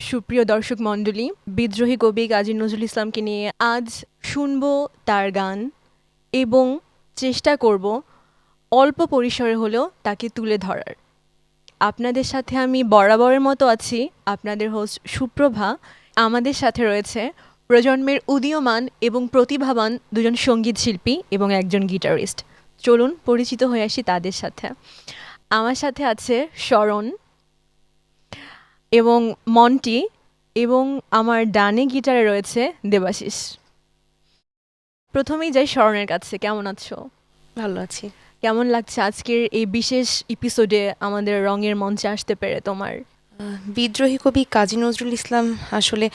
সুপ্রিয় দর্শক মণ্ডলী, বিদ্রোহী কবি কাজী নজরুল ইসলামকে নিয়ে আজ শুনব তার গান এবং চেষ্টা করব অল্প পরিসরে হলেও তাকে তুলে ধরার। আপনাদের সাথে আমি বরাবরের মতো আছি, আপনাদের হোস্ট সুপ্রভা। আমাদের সাথে রয়েছে প্রজন্মের উদীয়মান এবং প্রতিভাবান দুজন সংগীত শিল্পী এবং একজন গিটারিস্ট। চলুন পরিচিত হয়ে আসি তাদের সাথে। আমার সাথে আছে শরণ এবং মন্টি এবং আমার ডানে গিটারে রয়েছে দেবাশিস। প্রথমেই যাই শরণের কাছে কেমন আছো? ভালো আছি। কেমন লাগছে আজকের এই বিশেষ এপিসোডে আমাদের রঙের মঞ্চে আসতে পেরে তোমার? বিদ্রোহী কবি কাজী নজরুল ইসলাম আসলে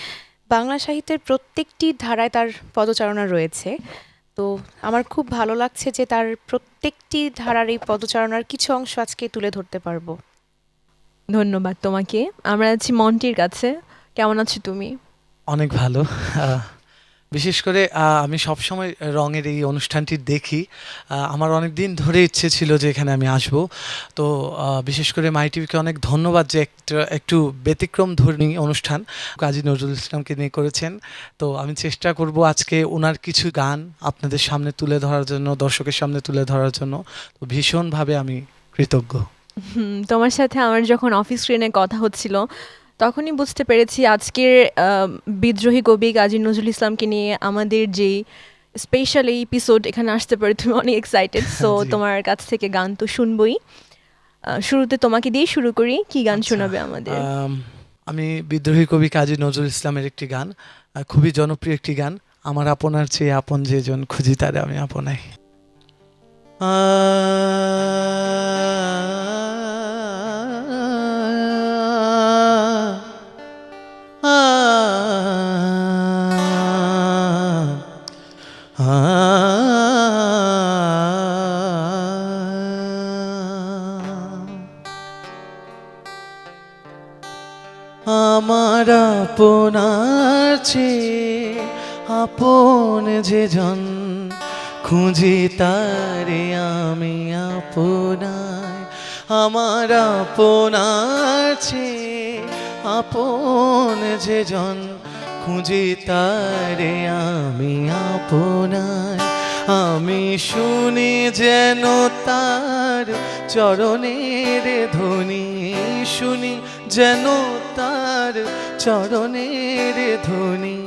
বাংলা সাহিত্যের প্রত্যেকটি ধারায় তার পদচারণা রয়েছে। তো আমার খুব ভালো লাগছে যে তার প্রত্যেকটি ধারার এই পদচারণার কিছু অংশ আজকে তুলে ধরতে পারব। ধন্যবাদ তোমাকে। আমরা আছি মন্টির কাছে। কেমন আছো তুমি? অনেক ভালো। বিশেষ করে আমি সবসময় রঙের এই অনুষ্ঠানটি দেখি। আমার অনেক দিন ধরে ইচ্ছে ছিল যে এখানে আমি আসব। তো বিশেষ করে মাই টিভিকে অনেক ধন্যবাদ যে একটা, একটু ব্যতিক্রম ধর্মী অনুষ্ঠান কাজী নজরুল ইসলামকে নিয়ে করেছেন। তো, আমি চেষ্টা করব আজকে ওনার কিছু গান আপনাদের সামনে তুলে ধরার জন্য, দর্শকের সামনে তুলে ধরার জন্য। তো, ভীষণভাবে আমি কৃতজ্ঞ। হুম, তোমার সাথে আমার যখন অফিস স্ক্রিনে কথা হচ্ছিল তখনই বুঝতে পেরেছি আজকের বিদ্রোহী কবি কাজী নজরুল ইসলামকে নিয়ে আমাদের যেই স্পেশাল এই এপিসোড এখানে আসতে পারে তুমি অনেক এক্সাইটেড সো তোমার কাছ থেকে গান তো শুনবই। শুরুতে তোমাকে দিয়ে শুরু করি কি গান আচ্ছা, শোনাবে আমাদের? আমি বিদ্রোহী কবি কাজী নজরুল ইসলামের একটি গান খুবই জনপ্রিয় একটি গান আমার আপনার চেয়ে আপন যেজন খুঁজি তারে আমি আপনাই। আমার আপনার চেয়ে আপন যে জন খুঁজি তারে আমি আপনার। আমার আপনার চেয়ে আপন যে জন খুঁজি তারে, আমি আপনার। আমি শুনি যেন তার চরণের ধ্বনি, শুনি যেন তার চরণের ধ্বনি।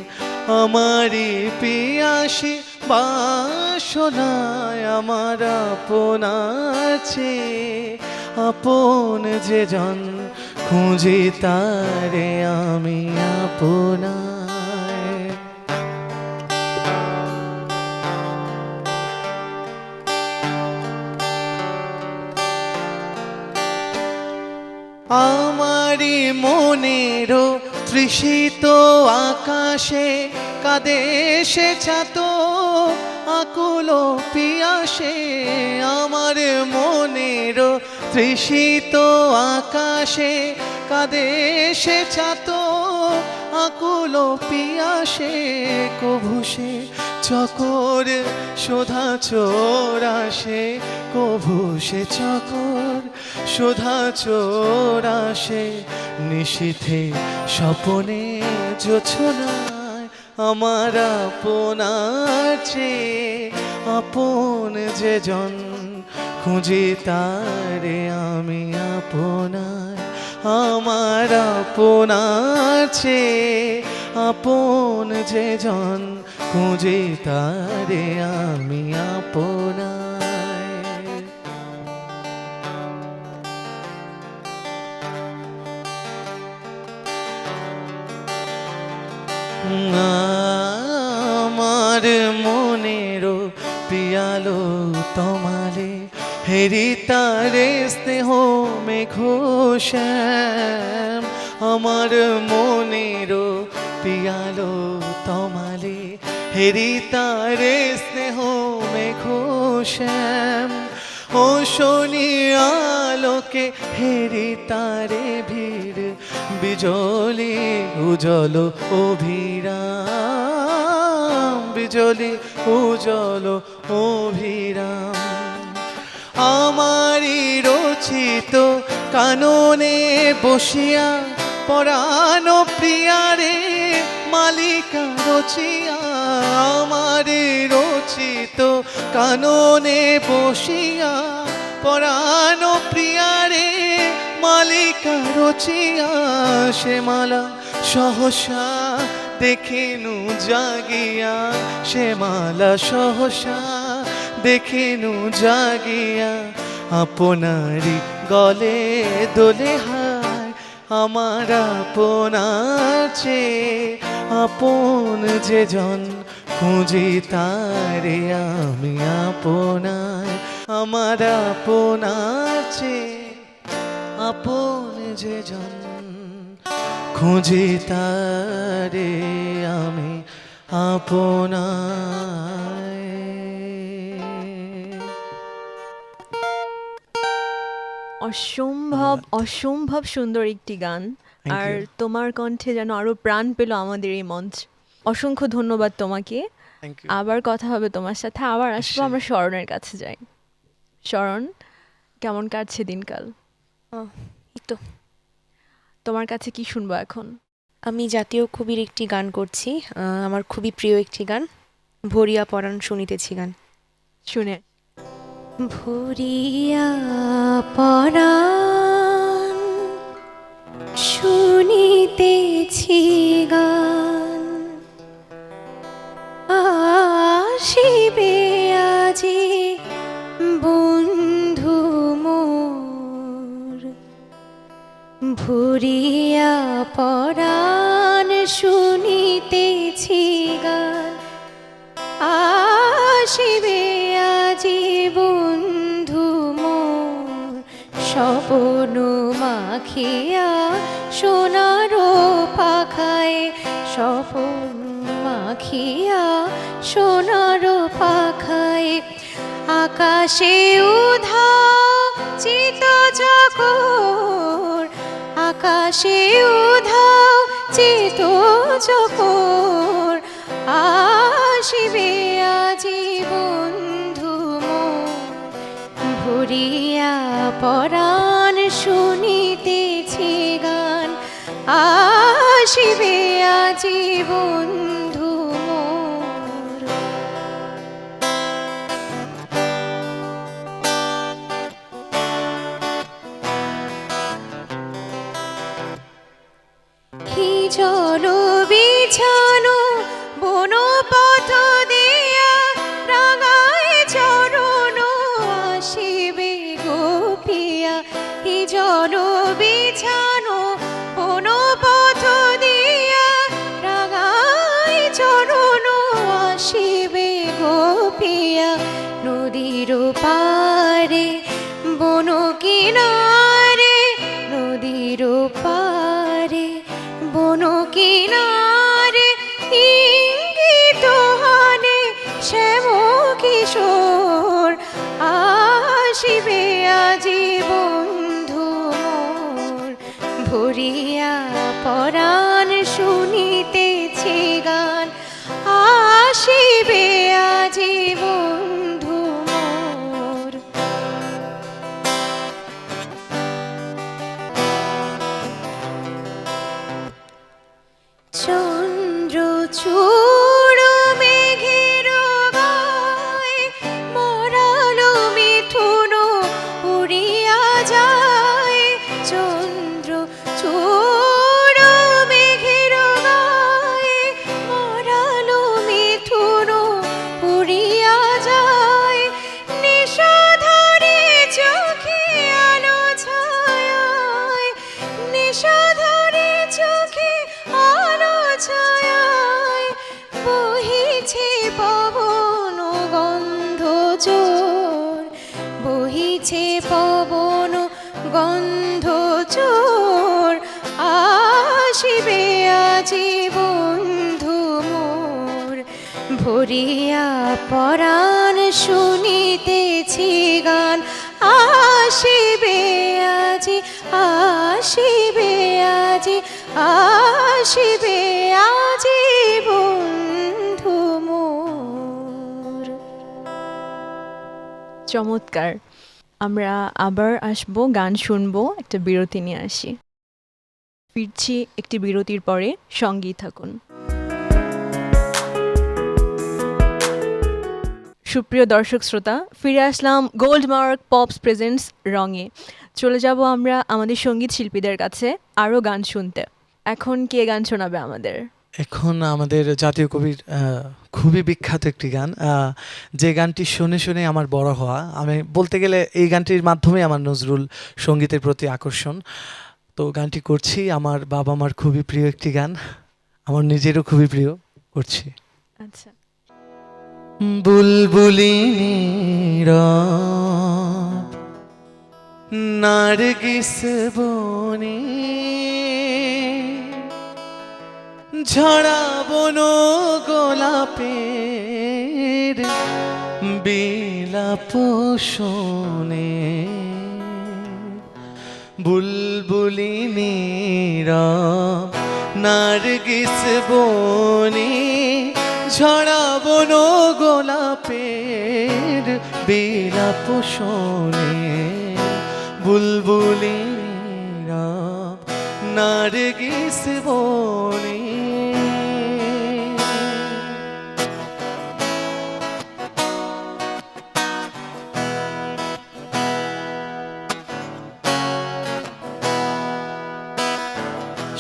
আমারি পিয়াসি বাসনায় আমার আপনার চেয়ে আপন যে জন খুঁজি তারে আমি আপনার। আমারি মনেরও তৃষিত আকাশে কাদে সে ছাত, আকুল পিয়াসে। আমার মনেরও তৃষিত আকাশে কাদে সে ছাত, আকুল পিয়াসে কভুষে চকর শোধা চোর আসে কভুষে চকর শোধা চোর আসে। নিশীথে স্বপনে জোছনায় আমার আপনার চেয়ে আপন যে জন খুঁজি তারে আমি আপনার, আমার আপনার চেয়ে আপন যে জন, খুঁজি তারে আমি আপনার। আমার হেরি তারে স্নেহ মেঘোশ্যাম আমার মনেরও পিয়ালো তোমারে হেরি তারে স্নেহ মেঘ শ্যাম ও শনি আলোকে হেরি তারে ভিড়, বিজলি উজল অভিরাম। বিজলি উজল অভিরাম। আমারি রচিত কাননে বসিয়া, পরাণ প্রিয়ারে মালিকা রচিয়া আমারে রচিত কাননে বসিয়া, পরাণ প্রিয়ারে মালিকা রচিয়া, সে মালা সহসা দেখিনু জাগিয়া, সে মালা সহসা দেখিনু জাগিয়া আপনারি গলে দোলে হায় আমার আপনার চেয়ে আপন যে জন, খুঁজি তারে আমি আপনার। আমার আপনার চেয়ে আপন যে জন, খুঁজি তারে আমি আপনার। অসম্ভব অসম্ভব সুন্দর একটি গান। আর তোমার কণ্ঠে যেন আরও প্রাণ পেল আমাদের এই মঞ্চ। অসংখ্য ধন্যবাদ তোমাকে। আবার কথা হবে তোমার সাথে। আবার আসব। আমরা শরণের কাছে যাই। শরণ কেমন কাটছে দিনকাল? এই তো। তোমার কাছে কি শুনব এখন? আমি জাতীয় কবির একটি গান করছি। আমার খুবই প্রিয় একটি গান। ভরিয়া পরাণ শুনিতেছি গান। শুনে। ভরিয়া পরাণ শুনিতেছি গান। আসিবে আজি বন্ধু মোর ভরিয়া পরাণ মাখিয়া সোনার পাখায় স্বপন মাখিয়া সোনার পাখায় আকাশে উধা চিত চকর আকাশে উধাও চিত চকর আসিবে আজি বন্ধু ভরিয়া পরাণ আসিবে আজি ভরিয়া পরাণ শুনিতেছি গান। আসিবে আজি আজি আসিবে আজি বন্ধু মোর। চমৎকার। আমরা আবার আসব, গান শুনব, একটা বিরতি নিয়ে আসি। ফিরছি একটি বিরতির পরে, সঙ্গেই থাকুন। সুপ্রিয় দর্শক শ্রোতা, ফিরে আসলাম গোল্ড মার্ক পপস প্রেজেন্টস রঙে। চলে যাব আমরা আমাদের সংগীত শিল্পীদের কাছে আরও গান শুনতে। এখন কে গান শোনাবে আমাদের? এখন আমাদের জাতীয় কবির খুবই বিখ্যাত একটি গান। যে গানটি শুনে শুনে আমার বড় হওয়া। আমি বলতে গেলে এই গানটির মাধ্যমে আমার নজরুল সঙ্গীতের প্রতি আকর্ষণ। তো গানটি করছি আমার বাবা মার খুবই প্রিয় একটি গান। আমার নিজেরও খুবই প্রিয় করছি। আচ্ছা। বুলবুলি নার্গিস বনে ঝরা বন গোলাপের বিলাপ শোনে। বুলবুলি নীরব নার্গিস বনে ঝরা বন গোলাপের বিলাপ শোনে। বুলবুলি নার্গিস বনে।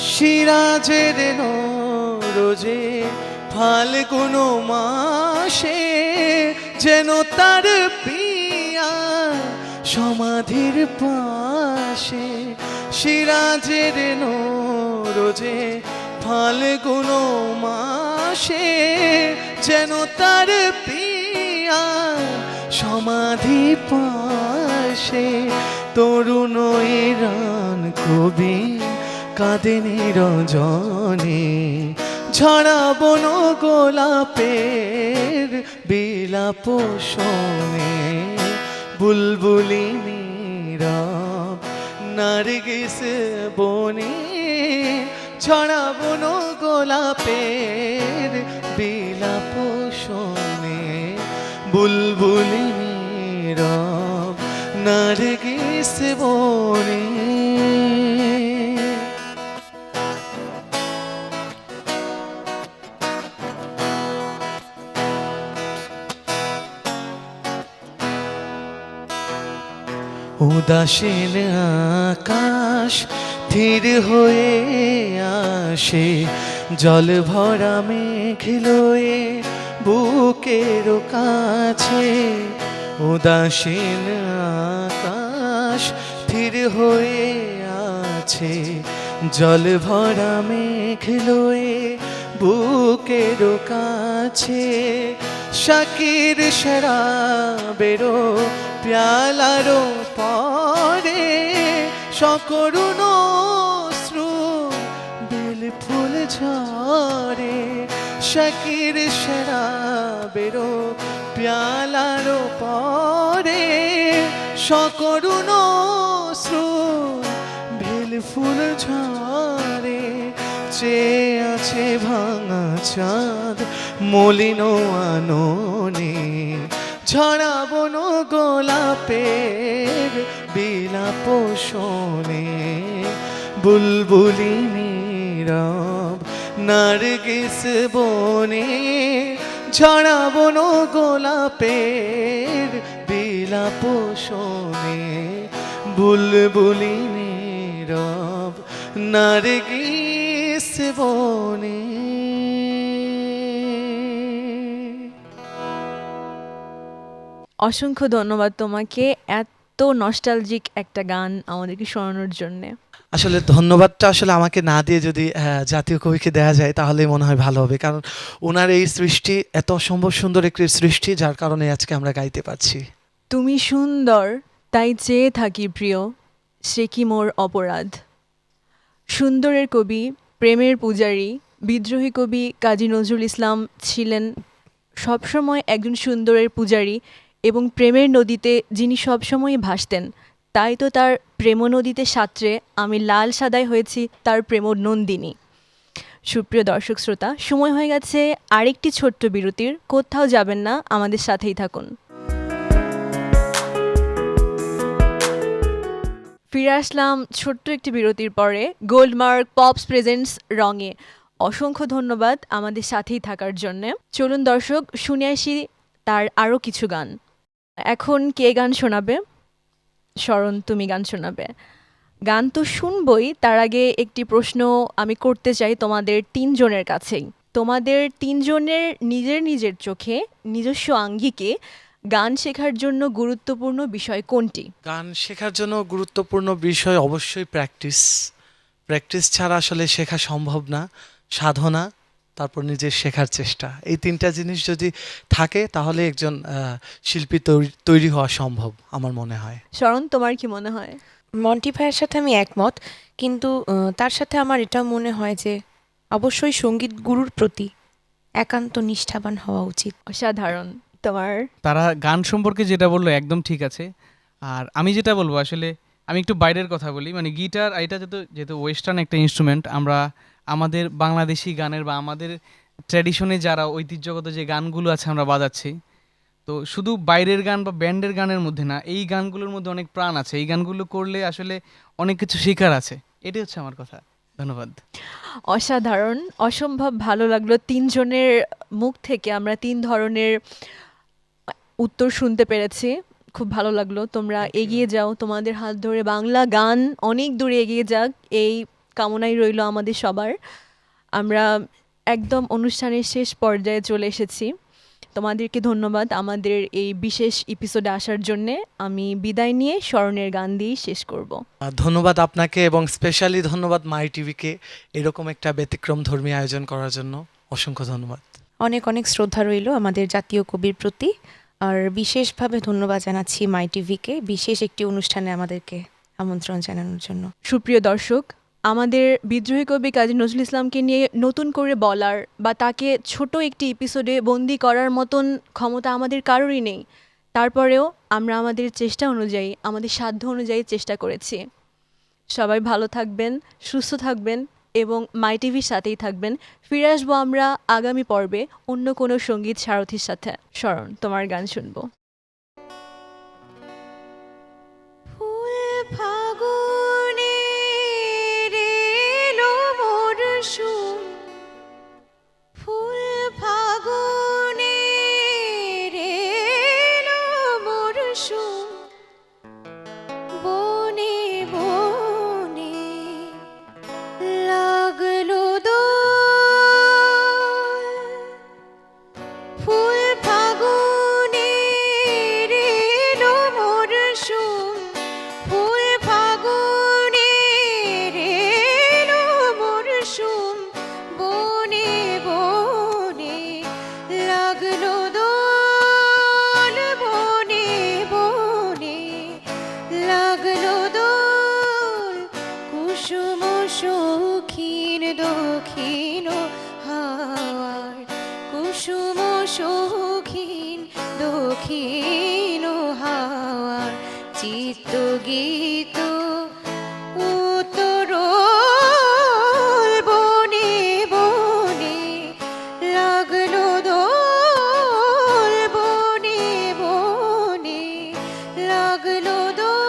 সিরাজের রোজে ফাল্গুন মাসে যেন তার সমাধির পাশে সিরাজের রোজে ফাল্গুন মাসে যেন তার পিয়া সমাধি পাশে তরুণ রান কবি কাঁদেন রজনে ঝরা বন গোলাপের বিলাপ বুলবুলি নীরব নারগিস বনে বন গোলাপের বিলাপ শোনে। বুলবুলি নীরব নারগিস বনে উদাসীন আকাশ ধীর হয়ে আসে, জল ভরা মেঘলোয়ে বুকের কাছে। উদাসীন আকাশ ধীর হয়ে আছে, জল ভরা মেঘলোয়ে বুকের কাছে। শাকির সেরা বেরো প্যালারো পরে সকরুণ শ্রু বেল ফুল ঝরে। শাকির সেরা বেরো প্যালারো পরে সকরুণ শ্রু বেল ফুল ঝরে। চেয়ে আছে ভাঙা চাঁদ মলিন আননে। ছড়াবন গোলাপের বিলাপ শোনে বুলবুলি নীরব নার্গিস বনে ছড়াবন গোলাপের বিলাপ শোনে বুলবুলি নীরব নার্গিস বনে। অসংখ্য ধন্যবাদ তোমাকে এত নস্টালজিক একটা গান আমাদেরকে শোনানোর জন্যে। আসলে ধন্যবাদটা আসলে আমাকে না দিয়ে যদি জাতীয় কবিকে দেওয়া যায় তাহলেই মনে হয় ভালো হবে। কারণ ওনার এই সৃষ্টি এত অসম্ভব সুন্দর একটি সৃষ্টি যার কারণে আজকে আমরা গাইতে পারছি। তুমি সুন্দর তাই চেয়ে থাকি প্রিয় সে কি মোর অপরাধ? সুন্দরের কবি প্রেমের পূজারী বিদ্রোহী কবি কাজী নজরুল ইসলাম ছিলেন সবসময় একজন সুন্দরের পূজারী এবং প্রেমের নদীতে যিনি সবসময় ভাসতেন, তাই তো তার প্রেম নদীতে সাঁতরে আমি লাল সাদায় হয়েছি তার প্রেম নন্দিনী সুপ্রিয় দর্শক শ্রোতা, সময় হয়ে গেছে আরেকটি ছোট্ট বিরতির। কোথাও যাবেন না, আমাদের সাথেই থাকুন। ফিরে আসলাম ছোট্ট একটি বিরতির পরে। গোল্ডমার্ক পপস প্রেজেন্টস রঙে। অসংখ্য ধন্যবাদ আমাদের সাথেই থাকার জন্যে। চলুন দর্শক, শুনে আসি তার আরও কিছু গান। এখন কে গান শোনাবে? স্মরণ, তুমি গান শোনাবে। গান তো শুনবই, তার আগে একটি প্রশ্ন আমি করতে চাই তোমাদের তিনজনের কাছেই। তোমাদের তিনজনের নিজের নিজের চোখে, নিজস্ব আঙ্গিকে গান শেখার জন্য গুরুত্বপূর্ণ বিষয় কোনটি? গান শেখার জন্য গুরুত্বপূর্ণ বিষয় অবশ্যই প্র্যাকটিস। প্র্যাকটিস ছাড়া আসলে শেখা সম্ভব না, সাধনা। তারপর নিজের শেখার চেষ্টা। এই তিনটা জিনিস যদি থাকে তাহলে একজন শিল্পী তৈরি- তৈরি হওয়া সম্ভব আমার মনে হয়। শরণ তোমার কি মনে হয়? মন্টি ভাইয়ের সাথে আমি একমত কিন্তু তার সাথে আমার এটা মনে হয় যে অবশ্যই সংগীত গুরুর প্রতি একান্ত নিষ্ঠাবান হওয়া উচিত। অসাধারণ। তোমার? তারা গান সম্পর্কে যেটা বলল একদম ঠিক আছে। আর আমি যেটা বলব আসলে আমি একটু বাইরের কথা বলি মানে গিটার এটা যেহেতু যেহেতু ওয়েস্টার্ন একটা ইনস্ট্রুমেন্ট আমরা আমাদের বাংলাদেশি গানের বা আমাদের ট্র্যাডিশনে যারা ঐতিহ্যগত যে গানগুলো আছে আমরা বাজাচ্ছি তো শুধু বাইরের গান বা ব্যান্ডের গানের মধ্যে না এই গানগুলোর মধ্যে অনেক প্রাণ আছে। এই গানগুলো করলে আসলে অনেক কিছু শেখার আছে। এটাই হচ্ছে আমার কথা। ধন্যবাদ। অসাধারণ। অসম্ভব ভালো লাগল তিনজনের মুখ থেকে আমরা তিন ধরনের উত্তর শুনতে পেরেছি। খুব ভালো লাগল। তোমরা এগিয়ে যাও। তোমাদের হাত ধরে বাংলা গান অনেক দূরে এগিয়ে যাক। এই কামনাই রইল আমাদের সবার। আমরা একদম অনুষ্ঠানের শেষ পর্যায়ে চলে এসেছি। তোমাদেরকে ধন্যবাদ আমাদের এই বিশেষ এপিসোডে আসার জন্যে। আমি বিদায় নিয়ে স্মরণের গান দিয়েই শেষ করব। ধন্যবাদ আপনাকে এবং স্পেশালি ধন্যবাদ মাই টিভিকে এরকম একটা ব্যতিক্রম ধর্মী আয়োজন করার জন্য। অসংখ্য ধন্যবাদ। অনেক অনেক শ্রদ্ধা রইল আমাদের জাতীয় কবির প্রতি। আর বিশেষভাবে ধন্যবাদ জানাচ্ছি মাই টিভিকে বিশেষ একটি অনুষ্ঠানে আমাদেরকে আমন্ত্রণ জানানোর জন্য। সুপ্রিয় দর্শক আমাদের বিদ্রোহী কবি কাজী নজরুল ইসলামকে নিয়ে নতুন করে বলার বা তাকে ছোট একটি এপিসোডে বন্দি করার মতন ক্ষমতা আমাদের কারোরই নেই। তারপরেও আমরা আমাদের চেষ্টা অনুযায়ী, আমাদের সাধ্য অনুযায়ী চেষ্টা করেছি। সবাই ভালো থাকবেন, সুস্থ থাকবেন এবং মাই টিভির সাথেই থাকবেন। ফিরে আসব আমরা আগামী পর্বে অন্য কোনো সংগীত সারথীর সাথে। স্মরণ, তোমার গান শুনব। লাগল